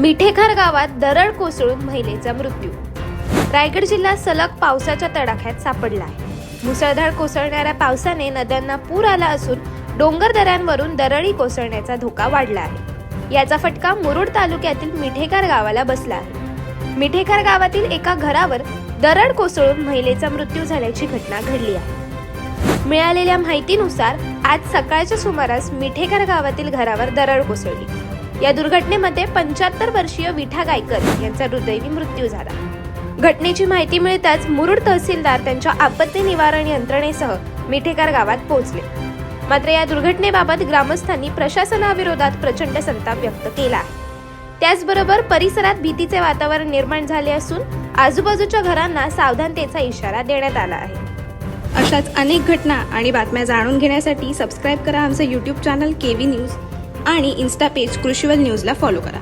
मिठेखार गावात दरड कोसळून महिलेचा मृत्यू. रायगड जिल्हा सलग पावसाच्या तडाख्यात सापडला आहे. मुसळधार कोसळणाऱ्या पावसाने नद्यांना पूर आला असून डोंगर दऱ्यांवरून दरडी कोसळण्याचा धोका वाढला आहे. याचा फटका मुरुड तालुक्यातील मिठेकार गावाला बसला आहे. मिठेकार गावातील एका घरावर दरड कोसळून महिलेचा मृत्यू झाल्याची घटना घडली आहे. मिळालेल्या माहितीनुसार आज सकाळच्या सुमारास मिठेकर गावातील घरावर दरड कोसळली. या दुर्घटनेमध्ये पंच्याहत्तर वर्षीय विठा गायकर यांचा हृदयी मृत्यू झाला. घटनेची माहिती मिळताच मुरुड तहसीलदार त्यांच्या आपत्ती निवारण यंत्रणेसह मिठेकर गावात पोहोचले. मात्र या दुर्घटनेबाबत ग्रामस्थांनी प्रशासनाविरोधात प्रचंड संताप व्यक्त केला आहे. त्याचबरोबर परिसरात भीतीचे वातावरण निर्माण झाले असून आजूबाजूच्या घरांना सावधानतेचा इशारा देण्यात आला आहे. अशाच अनेक घटना आणि बातम्या जाणून घेण्यासाठी सबस्क्राईब करा आमचं YouTube channel K V news आणि इन्स्टा पेज कृषीवल न्यूजला फॉलो करा.